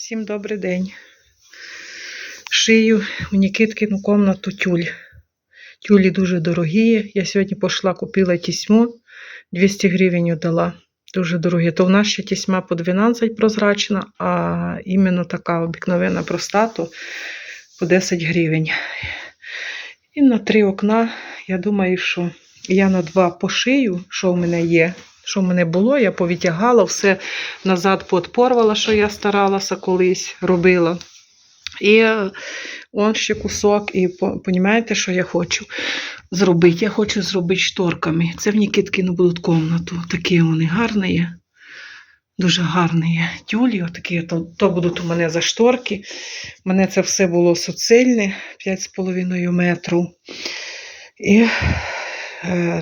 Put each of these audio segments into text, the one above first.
Всім добрий день. Шию у Нікіткину комнату тюль. Тюлі дуже дорогі. Я сьогодні пішла, купила тісьму, 200 гривень дала. Дуже дорогі. То в нас ще тісьма по 12 прозрачна, а іменно така обикновена проста, то по 10 гривень. І на три окна, я думаю, що я на два пошию, що в мене є. Що в мене було, я повитягала, все назад подпорвала, що я старалася колись робила. І е, он ще кусок, і розумієте, що я хочу зробити? Я хочу зробити шторками. Це в Нікіткину будуть комнату. Такі вони гарні. Дуже гарні тюлі. Отакі, то, то будуть у мене за шторки. У мене це все було суцільне, 5,5 метрів. І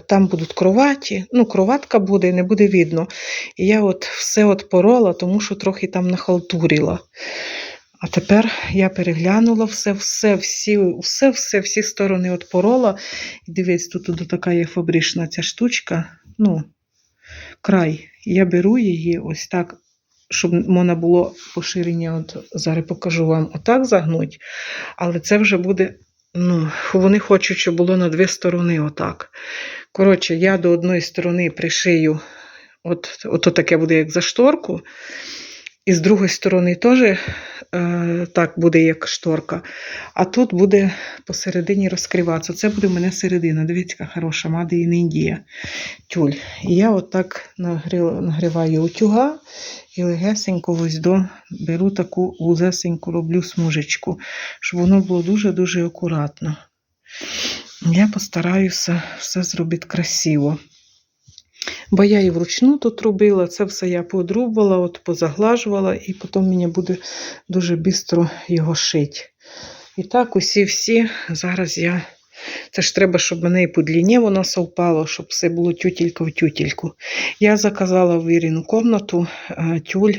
там будуть кроваті. Ну, кроватка буде, не буде видно. І я от все от порола, тому що трохи там нахалтурила. А тепер я переглянула все, все, всі, все, все, всі сторони от порола. І дивись, тут, тут така є фабрична ця штучка. Ну, край. Я беру її ось так, щоб можна було поширення, от зараз покажу вам, отак загнуть. Але це вже буде. Ну, вони хочуть, щоб було на дві сторони отак. Коротше, я до одної сторони пришию, от, от таке буде як за шторку. І з другої сторони теж е, так буде, як шторка. А тут буде посередині розкриватися. Це буде в мене середина. Дивіться, яка хороша Мада і Індія. Тюль. І я отак нагріваю утюга і легесенько ось до беру таку вузесеньку роблю смужечку, щоб воно було дуже-дуже акуратно. Я постараюся все зробити красиво. Бо я і вручну тут робила, це все я подрубала, от позаглажувала, і потім мені буде дуже швидко його шити. І так, усі всі, зараз я. Це ж треба, щоб мене і по длині воно совпало, щоб все було тютілька в тютільку. Я заказала в Ірину комнату е, тюль,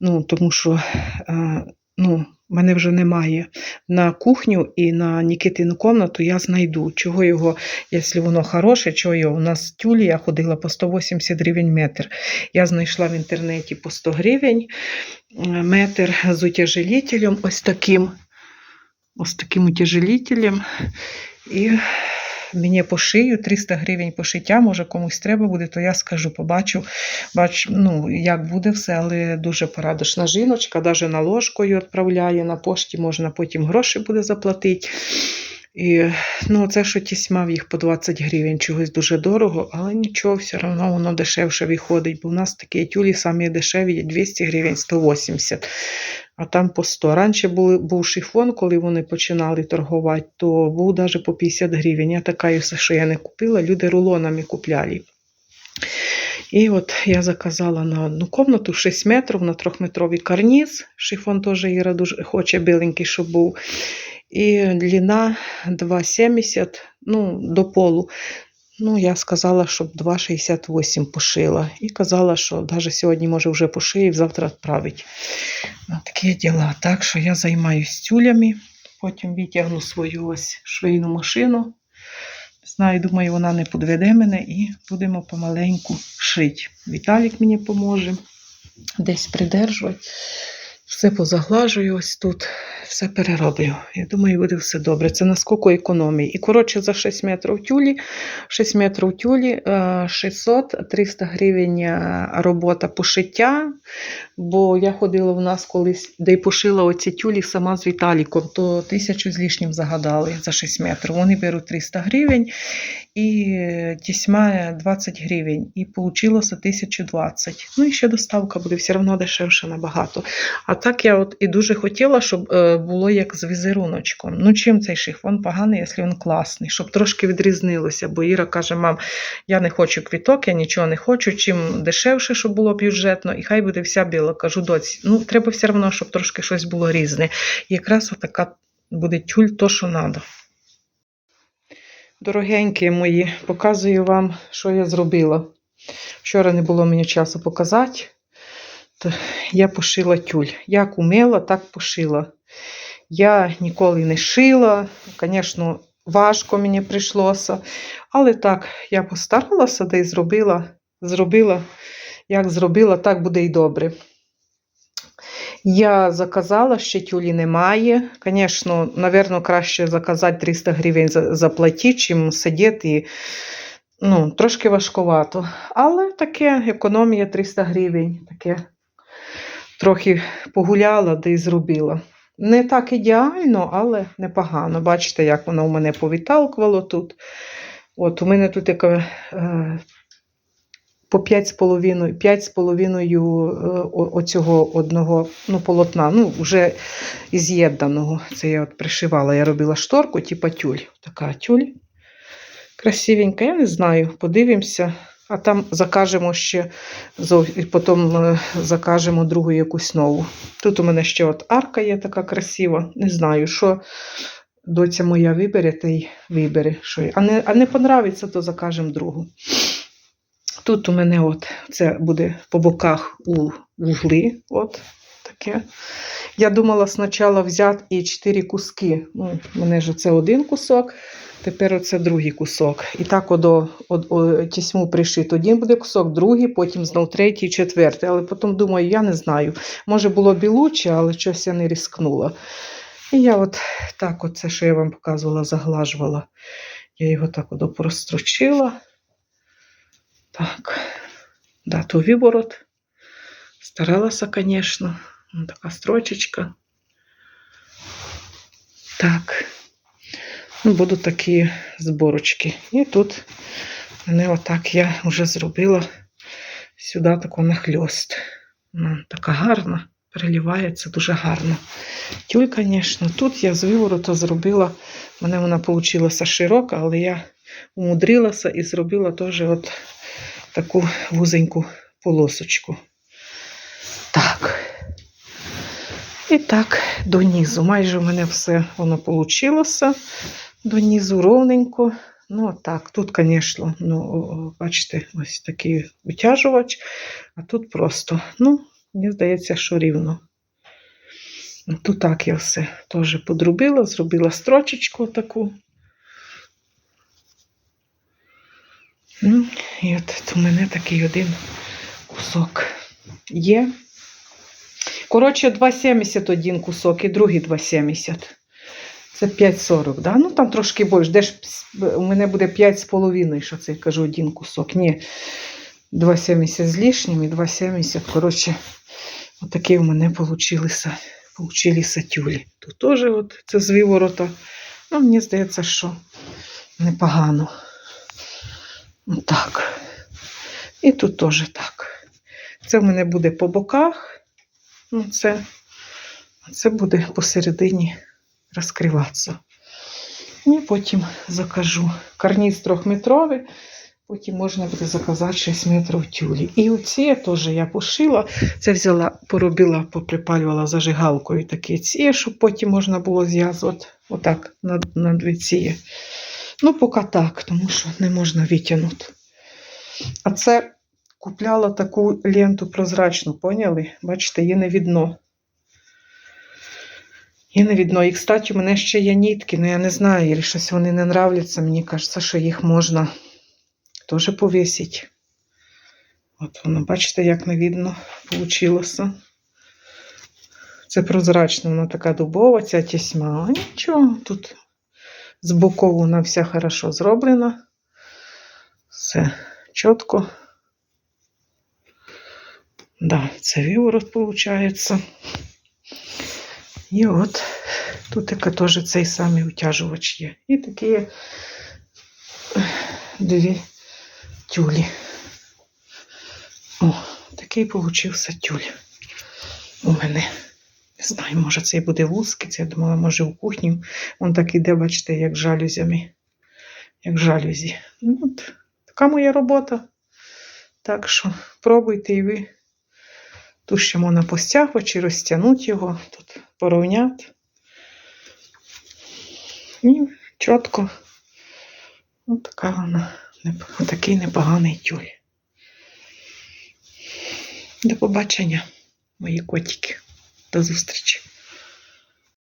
ну, тому що е, ну, мене вже немає. На кухню і на Нікітину комнату я знайду, чого його, якщо воно хороше, чого його. У нас тюлі я ходила по 180 гривень метр. Я знайшла в інтернеті по 100 гривень е, метр з утяжелителем, ось таким. Ось таким утяжелителем. І мені по шию 300 гривень пошиття, може комусь треба буде, то я скажу, побачу, бач, ну, як буде все, але дуже порадочна жіночка, навіть на ложкою відправляє, на пошті можна потім гроші буде заплатити. І, ну, це що тісьма в їх по 20 гривень, чогось дуже дорого, але нічого, все одно воно дешевше виходить, бо в нас такі тюлі самі дешеві 200 гривень, 180 а там по 100. Раніше були, був шифон, коли вони починали торгувати, то був навіть по 50 гривень. Я така що я не купила, люди рулонами купляли. І от я заказала на одну комнату 6 метрів на трьохметровий карніз. Шифон теж Іра дуже хоче біленький, щоб був. І длина 2,70 ну, до полу. Ну, я сказала, щоб 2,68 пошила. І казала, що навіть сьогодні, може, вже пошиє, завтра відправить. Ну, такі діла. Так що я займаюся тюлями, потім витягну свою ось швейну машину. Знаю, думаю, вона не підведе мене і будемо помаленьку шити. Віталік мені поможе десь придержувати. Все позаглажую ось тут, все перероблю. Я думаю, буде все добре. Це наскільки економії. І коротше, за 6 метрів тюлі, 6 метрів тюлі, 600-300 гривень е, робота пошиття. Бо я ходила в нас колись, де й пошила оці тюлі сама з Віталіком, то тисячу з лишнім загадали за 6 метрів. Вони беруть 300 гривень і тісьма 20 гривень. І вийшло 1020. Ну і ще доставка буде все одно дешевше набагато. А так я от і дуже хотіла, щоб е, було як з візеруночком. Ну, чим цей шифон поганий, якщо він класний, щоб трошки відрізнилося. Бо Іра каже, мам, я не хочу квіток, я нічого не хочу. Чим дешевше, щоб було бюджетно, і хай буде вся біла. Кажу, доці, ну треба все одно, щоб трошки щось було різне. І якраз отака буде тюль, то, що треба. Дорогенькі мої, показую вам, що я зробила. Вчора не було мені часу показати. Я пошила тюль. Як умела, так пошила. Я ніколи не шила. Звісно, важко мені прийшлося. Але так, я постаралася де й зробила, зробила, як зробила, так буде і добре. Я заказала, ще тюлі немає. Звісно, напевно, краще заказати 300 гривень за- заплатити, чим сидіти. І, ну, трошки важкувато. Але таке економія 300 гривень. Таке трохи погуляла, де й зробила. Не так ідеально, але непогано. Бачите, як воно у мене повіталкувало тут. От у мене тут така е, по 5,5 5,5 е, оцього одного ну, полотна, ну, вже з'єднаного. Це я от пришивала, я робила шторку, типа тюль. Така тюль. Красивенька, я не знаю, подивимося. А там закажемо ще, і потім е, закажемо другу якусь нову. Тут у мене ще от арка є така красива. Не знаю, що доця моя вибере, та й вибере. Що... й- А, не, а не понравиться, то закажемо другу. Тут у мене от це буде по боках у вугли. От таке. Я думала спочатку взяти і чотири куски. Ну, у мене ж це один кусок, тепер оце другий кусок. І так одо, од, о, тісьму пришит. Один буде кусок, другий, потім знов третій, четвертий. Але потім думаю, я не знаю. Може було б і лучше, але щось я не рискнула. І я от так, от це, що я вам показувала, заглажувала. Я його так прострочила. Так, да, то виворот. Старалася, звісно. Така строчечка. Так. Ну, будуть такі зборочки. І тут мене отак я вже зробила сюди таку нахльост. Ну, така гарна, переливається дуже гарно. Тюль, звісно, тут я з вивороту зробила, в мене вона вийшла широка, але я умудрилася і зробила теж от таку вузеньку полосочку. Так. І так, донизу. Майже у мене все воно вийшло. Донизу ровненько. Ну, так. Тут, звісно, ну, бачите, ось такий витяжувач, а тут просто, ну, мені здається, що рівно. Тут так я все теж подрубила, зробила строчечку таку. Ну, і от у мене такий один кусок є. Коротше, 2,70 один кусок і другий 2,70. Це 5,40, да? Ну там трошки більше. Де ж у мене буде 5,5, що це я кажу, один кусок. Ні, 2,70 з лишнім і 2,70. Коротше, отакі у мене получилися, получилися тюлі. Тут теж це з виворота. Ну, мені здається, що непогано. Так. І тут теж так. Це в мене буде по боках. Ну, це, це буде посередині розкриватися. І потім закажу карніз трьохметровий, потім можна буде заказати 6 метрів тюлі. І оці теж я пошила. Це взяла, поробила, поприпалювала зажигалкою такі ці, щоб потім можна було зв'язувати отак на, на дві ці. Ну, поки так, тому що не можна витягнути. А це купляла таку ленту прозрачну, поняли? Бачите, її не видно. Її не видно. І, кстати, у мене ще є нітки, але я не знаю, або щось вони не нравляться. Мені кажеться, що їх можна теж повісити. От воно, бачите, як не видно вийшло. Це прозрачна, вона така дубова, ця тісьма. А нічого, тут з боков вона вся хорошо зроблена. Все чітко. Да, це виворот виходить. І от тут теж цей самий утяжувач є. І такі дві тюлі. О, такий получився тюль у мене. Не знаю, може цей буде вузький, це я думала, може у кухні. Він так іде, бачите, як жалюзями. Як жалюзі. Ну, от, така моя робота. Так що пробуйте і ви. Тут ще можна постягувати розтягнути його, тут порівняти. І чітко. Ось така вона, такий непоганий тюль. До побачення, мої котики. До зустрічі.